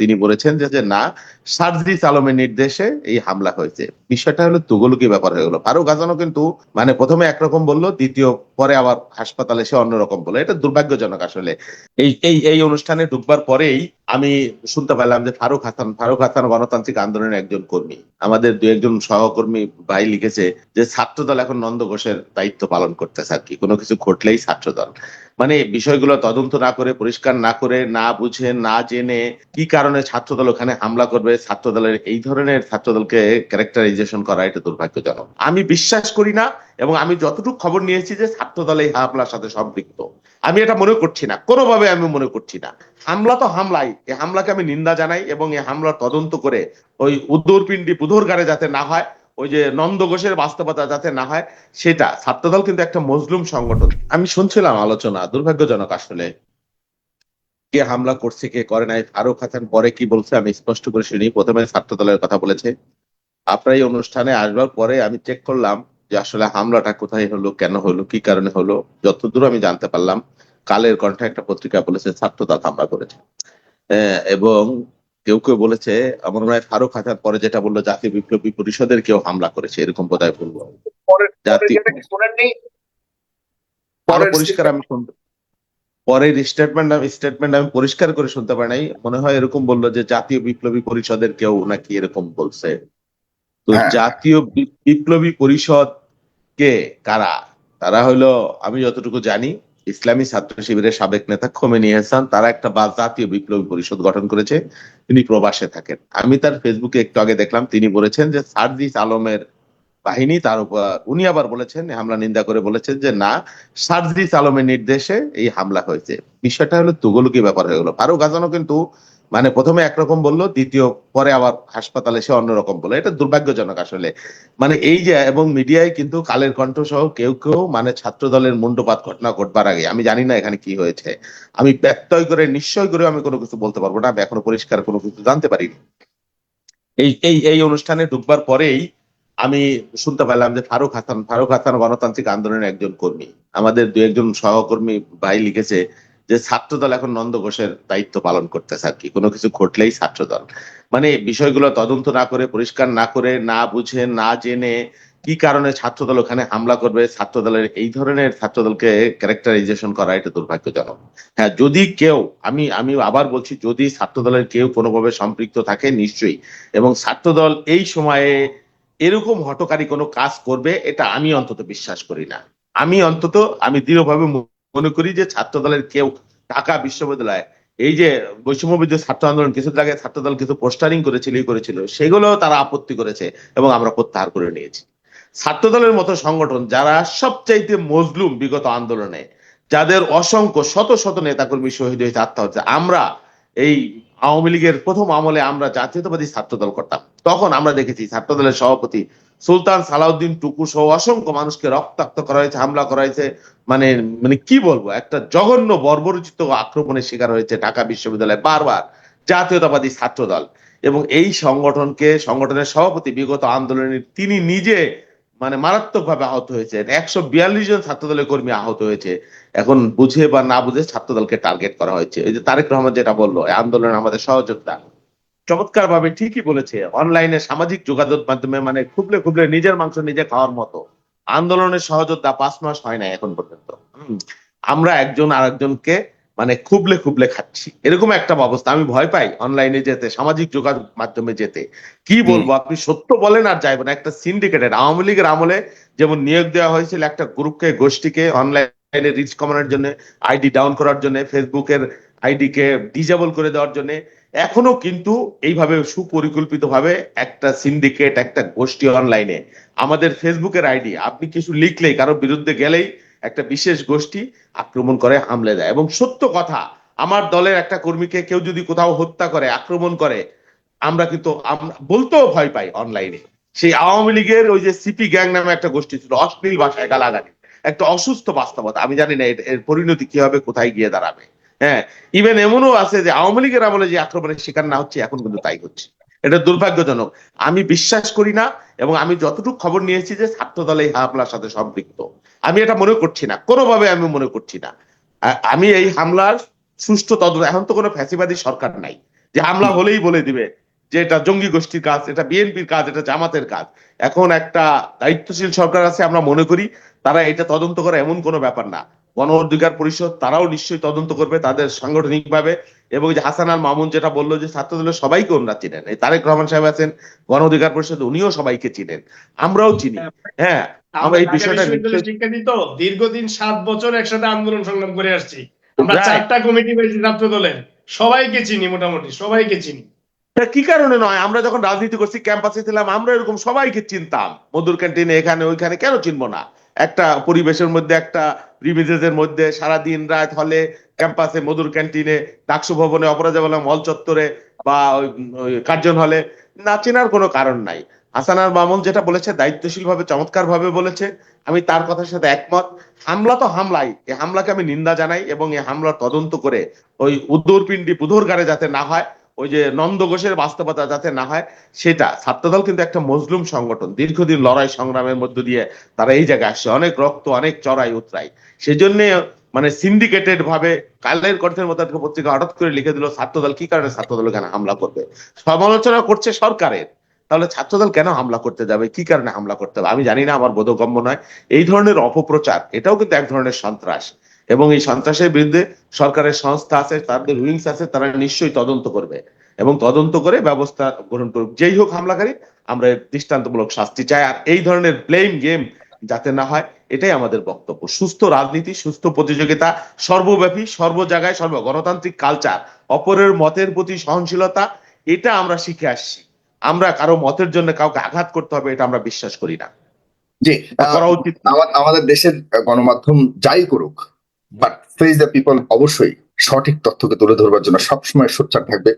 তিনি বলেছেন যে না, সার্জিস আলমের নির্দেশে এই হামলা হয়েছে। বিষয়টা হলো তুগলকি ব্যাপার হয়ে গেলো। ফারুক হাসানও কিন্তু মানে প্রথমে একরকম বলল, দ্বিতীয় পরে আবার হাসপাতালে সে অন্যরকম বলল। এটা দুর্ভাগ্যজনক আসলে। এই এই এই অনুষ্ঠানে ঢুকবার পরেই আমি শুনতে পেলাম যে ফারুক হাসান ফারুক হাসান গণতান্ত্রিক আন্দোলনের একজন কর্মী। আমাদের দু একজন সহকর্মী ভাই লিখেছে যে, ছাত্রদল এখন নন্দ ঘোষের দায়িত্ব পালন করতেছে আর কি। কোনো কিছু ঘটলেই ছাত্রদল। মানে বিষয়গুলো তদন্ত না করে, পরিষ্কার না করে, না বুঝে, না জেনে কি কারণে ছাত্রদল ওখানে হামলা করবে, ছাত্রদলের এই ধরনের ছাত্রদলকে ক্যারেক্টারাইজেশন করা এটা দুর্ভাগ্যজনক। আমি বিশ্বাস করি না এবং আমি যতটুকু খবর নিয়েছি যে ছাত্রদল এই হামলার সাথে সম্পৃক্ত। আমি এটা মনে করছি না, কোনোভাবে আমি মনে করছি না। হামলা তো হামলাই এই হামলাকে আমি নিন্দা জানাই এবং এই হামলার তদন্ত করে ওই উদ্দৌরপিণ্ডি বুধরগারে যাতে না হয় ওই যে নন্দ ঘোষের বাস্তবতা যাতে না হয়, সেটা ছাত্রদল কিন্তু একটা মজলুম সংগঠন। আমি শুনছিলাম আলোচনা, দুর্ভাগ্যজনক আসলে। কে হামলা করছে, কে করে নাই, ফারুক হাসান পরে কি বলছে আমি স্পষ্ট করে শুনি। প্রথমে ছাত্রদলের কথা বলেছে। আপনার এই অনুষ্ঠানে আসবার পরে আমি চেক করলাম যে আসলে হামলাটা কোথায় হলো, কেন হলো, কি কারণে হলো, যতদূর আমি জানতে পারলাম, কালের কণ্ঠে একটা পত্রিকা বলেছে, ছাত্রদল হামলা করেছে। এবং কেউ কেউ বলেছে আমার মনে হয় ফারুক হাসান পরে যেটা বলল জাতীয় বিপ্লবী পরিষদের কেউ হামলা করেছে এরকম বোধহয় বলব পরিষ্কার আমি শুনতে পরের স্টেটমেন্ট আমি স্টেটমেন্ট আমি পরিষ্কার করে শুনতে পারি নাই। মনে হয় এরকম বলল যে জাতীয় বিপ্লবী পরিষদের কেউ নাকি এরকম বলছে। তো হ্যাঁ। জাতীয় বিপ্লবী পরিষদ কে? কারা? তারা হলো আমি যতটুকু জানি ইসলামী ছাত্র শিবিরের সাবেক নেতা খোমেনি হাসান। তারা একটা বা জাতীয় বিপ্লবী পরিষদ গঠন করেছে। তিনি প্রবাসে থাকেন। আমি তার ফেসবুকে একটু আগে দেখলাম, তিনি বলেছেন যে সার্জিস আলমের বাহিনী, তার উপর, উনি আবার বলেছেন হামলা নিন্দা করে বলেছেন যে না, সার্জিস আলমের নির্দেশে এই হামলা হয়েছে। বিষয়টা হলো তুগলকি ব্যাপার হয়ে গেল। ফারুক হাসানও কিন্তু মানে প্রথমে একরকম বলল, দ্বিতীয় পরে আবার হাসপাতালে সে অন্যরকম বলল। এটা দুর্ভাগ্যজনক আসলে। মানে এই যে, এবং মিডিয়ায় কিন্তু কালের কণ্ঠ সহ কেউ কেউ মানে ছাত্র দলের মুন্ডপাত ঘটনা ঘটবার আগে, আমি জানি না এখানে কি হয়েছে। আমি ব্যত্যয় করে, নিশ্চয় করে আমি কোনো কিছু বলতে পারব না, আমি এখনও পরিষ্কার কোনো কিছু জানতে পারিনি। এই এই এই অনুষ্ঠানে ঢুকবার পরেই আমি শুনতে পারলাম যে ফারুক হাসান ফারুক হাসান গণতান্ত্রিক আন্দোলনের একজন কর্মী। আমাদের দু একজন সহকর্মী ভাই লিখেছে যে ছাত্রদল এখন নন্দ ঘোষের দায়িত্ব পালন করতেছে আর কি। কোনো কিছু ঘটলেই ছাত্রদল। মানে বিষয়গুলো তদন্ত না করে, পরিষ্কার না করে, না বুঝে, না জেনে কি কারণে ছাত্রদল ওখানে হামলা করবে, ছাত্রদলের এই ধরনের ছাত্রদলকে ক্যারেক্টারাইজেশন করা এটা দুর্ভাগ্যজনক। হ্যাঁ যদি কেউ, আমি আমি আবার বলছি, যদি ছাত্রদলের কেউ কোনোভাবে সম্পৃক্ত থাকে, নিশ্চয়ই। এবং ছাত্রদল এই সময়ে এরকম হটকারী কোনো কাজ করবে, এটা আমি অন্তত বিশ্বাস করি না। আমি অন্তত, আমি দৃঢ়ভাবে মনে করি যে ছাত্রদলের কেউ ঢাকা বিশ্ববিদ্যালয় এই যে বৈষম্য ছাত্র আন্দোলন কিছুদিন আগে ছাত্রদল কিছু পোস্টারিং করেছিল করেছিল সেগুলো তারা আপত্তি করেছে এবং আমরা প্রত্যাহার করে নিয়েছি। ছাত্রদলের মতো সংগঠন যারা সবচাইতে মজলুম বিগত আন্দোলনে, যাদের অসংখ্য শত শত নেতাকর্মী শহীদ হয়েছে, আত্মহত্যা, আমরা এই আওয়ামী লীগের প্রথম আমলে আমরা জাতীয়তাবাদী ছাত্রদল করতাম। তখন আমরা দেখেছি ছাত্রদলের সভাপতি সুলতান সালাউদ্দিন টুকু সহ অসংখ্য মানুষকে রক্তাক্ত করা হয়েছে হামলা করা হয়েছে মানে মানে কি বলব, একটা জঘন্য বর্বরচিত আক্রমণের শিকার হয়েছে ঢাকা বিশ্ববিদ্যালয়ে বারবার জাতীয়তাবাদী ছাত্রদল। এবং এই সংগঠনকে, সংগঠনের সভাপতি বিগত আন্দোলনের তিনি নিজে মানে মারাত্মকভাবে আহত হয়েছে একশো বিয়াল্লিশ জন ছাত্রদলের কর্মী আহত হয়েছে। এখন বুঝে বা না বুঝে ছাত্রদলকে টার্গেট করা হয়েছে। এই যে তারেক রহমান যেটা বলল আন্দোলন আমাদের সহযোদ্ধা চমৎকার ভাবে ঠিকই বলেছে। অনলাইনে সামাজিক যোগাযোগ মাধ্যমে মানে খুবলে খুবলে নিজের মাংস নিজে খাওয়ার মতো। আন্দোলনের সহযোদ্ধা পাঁচ মাস হয় না এখন পর্যন্ত। আমরা একজন আরেকজনকে মানে খুবলে খুবলে খাচ্ছি। এরকম একটা অবস্থা। আমি ভয় পাই অনলাইনে যেতে সামাজিক যোগাযোগ মাধ্যমে যেতে। কি বলব? আপনি সত্য বলেন আর যাইব না। একটা সিন্ডিকেটেড আওয়ামী লীগের আমলে যেমন নিয়োগ দেওয়া হয়েছিল একটা গ্রুপকে গোষ্ঠীকে অনলাইনে রিচ কমানোর জন্য আইডি ডাউন করার জন্য ফেসবুকের আইডি কে ডিজেবল করে দেওয়ার জন্য এখনও কিন্তু এইভাবে সুপরিকল্পিত ভাবে একটা সিন্ডিকেট একটা গোষ্ঠী অনলাইনে আমাদের ফেসবুকের আইডি আপনি কিছু লিখলেই, কারও বিরুদ্ধে গেলেই একটা বিশেষ গোষ্ঠী আক্রমণ করে, হামলে দেয়। এবং সত্য কথা, আমার দলের একটা কর্মীকে কেউ যদি কোথাও হত্যা করে, আক্রমণ করে, আমরা কিন্তু বলতেও ভয় পাই অনলাইনে সেই আওয়ামী লীগের ওই যে সিপি গ্যাং নামে একটা গোষ্ঠী ছিল, অশ্লীল ভাষায় গালাগালি। একটা অসুস্থ বাস্তবতা, আমি জানি না এর পরিণতি কি হবে, কোথায় গিয়ে দাঁড়াবে। হ্যাঁ ইভেন এমনও আছে যে আওয়ামী লীগের আমলে যে আক্রমণের শিকার না হচ্ছে, এখন কিন্তু তাই হচ্ছে। এটা দুর্ভাগ্যজনক। আমি বিশ্বাস করি না এবং আমি যতটুকু খবর নিয়েছি যে ছাত্রদল এই হামলার সাথে সম্পৃক্ত। আমি এটা মনে করছি না। কোনোভাবে আমি মনে করছি না। আমি এই হামলার সুষ্ঠু তদন্ত, এখন তো কোনো ফ্যাসিবাদী সরকার নাই। যে হামলা হলেই বলে দিবে যে এটা জঙ্গি গোষ্ঠীর কাজ, এটা বিএনপির কাজ, এটা জামাতের কাজ। এখন একটা দায়িত্বশীল সরকার আছে, আমরা মনে করি তারা এটা তদন্ত করা এমন কোনো ব্যাপার না। গণ অধিকার পরিষদ তারাও নিশ্চয়ই তদন্ত করবে তাদের সাংগঠনিক ভাবে এবং যে হাসান আল মামুন যেটা বলল যে ছাত্রদলের সবাইকে ওনারা চিনেন। এই তারেক রহমান সাহেব আছেন গণ অধিকার পরিষদ উনিও সবাইকে চিনেন। আমরাও চিনি। হ্যাঁ আমরা এই বিষয়টা দীর্ঘদিন সাত বছর একসাথে আন্দোলন সংগ্রাম করে আসছি। আমরা চারটা কমিটি পেয়েছি ছাত্র দলের সবাইকে চিনি মোটামুটি সবাইকে চিনি। কি কারণে নয়? আমরা যখন রাজনীতি করছি ক্যাম্পাসে ছিলাম আমরা এরকম সবাইকে চিনতাম। মধুর ক্যান্টিনে এখানে ওইখানে কেন চিনবো না? একটা পরিবেশের মধ্যে একটা প্রিভিলেজের মধ্যে সারা দিন রাত হলে ক্যাম্পাসে মধুর ক্যান্টিনে ডাকসু ভবনে অপরাজা মল চত্বরে বা কার্জন হলে না চেনার কোনো কারণ নাই। হাসানার মামুন যেটা বলেছে দায়িত্বশীল ভাবে চমৎকার ভাবে বলেছে, আমি তার কথার সাথে একমত। হামলা তো হামলাই এই হামলাকে আমি নিন্দা জানাই এবং এই হামলার তদন্ত করে ওই উদ্দৌরপিণ্ডি বুধোরগারে যাতে না হয় ওই যে নন্দ ঘোষের বাস্তবতা যাতে না হয়, সেটা ছাত্রদল কিন্তু একটা মজলুম সংগঠন। দীর্ঘদিন লড়াই সংগ্রামের মধ্য দিয়ে তারা এই জায়গায় আসছে। অনেক রক্ত, অনেক চড়াই, উতরাই। সেই জন্য মানে সিন্ডিকেটেড ভাবে কালের কণ্ঠের মতো একটা পত্রিকা হঠাৎ করে লিখে দিল, ছাত্রদল কি কারণে ছাত্রদল কেন হামলা করবে? সমালোচনা করছে সরকারের। তাহলে ছাত্রদল কেন হামলা করতে যাবে? কি কারণে হামলা করতে হবে আমি জানি না, আমার বোধগম্য নয়। এই ধরনের অপপ্রচার, এটাও কিন্তু এক ধরনের সন্ত্রাস। এবং এই সন্ত্রাসের বিরুদ্ধে সরকারের সংস্থা আছে তাদের উইংস আছে তারা নিশ্চয়ই তদন্ত করবে এবং তদন্ত করে ব্যবস্থা গ্রহণ করবে যেই হোক হামলাকারী আমরা দৃষ্টান্তমূলক শাস্তি চাই। আর এই ধরনের প্লেইং গেম যাতে না হয় এটাই আমাদের বক্তব্য। সুস্থ রাজনীতি সুস্থ প্রতিযোগিতা সর্বব্যাপী সর্ব জায়গায় সর্ব গণতান্ত্রিক কালচার অপরের মতের প্রতি সহনশীলতা এটা আমরা শিখে আসছি। আমরা কারও মতের জন্য কাউকে আঘাত করতে হবে এটা আমরা বিশ্বাস করি না। জি করা উচিত আমাদের দেশের গণমাধ্যম যাই করুক বাট ফেস দ্য পিপল অবশ্যই সঠিক তথ্যকে তুলে ধরবার জন্য সবসময় সোচ্চার থাকবে।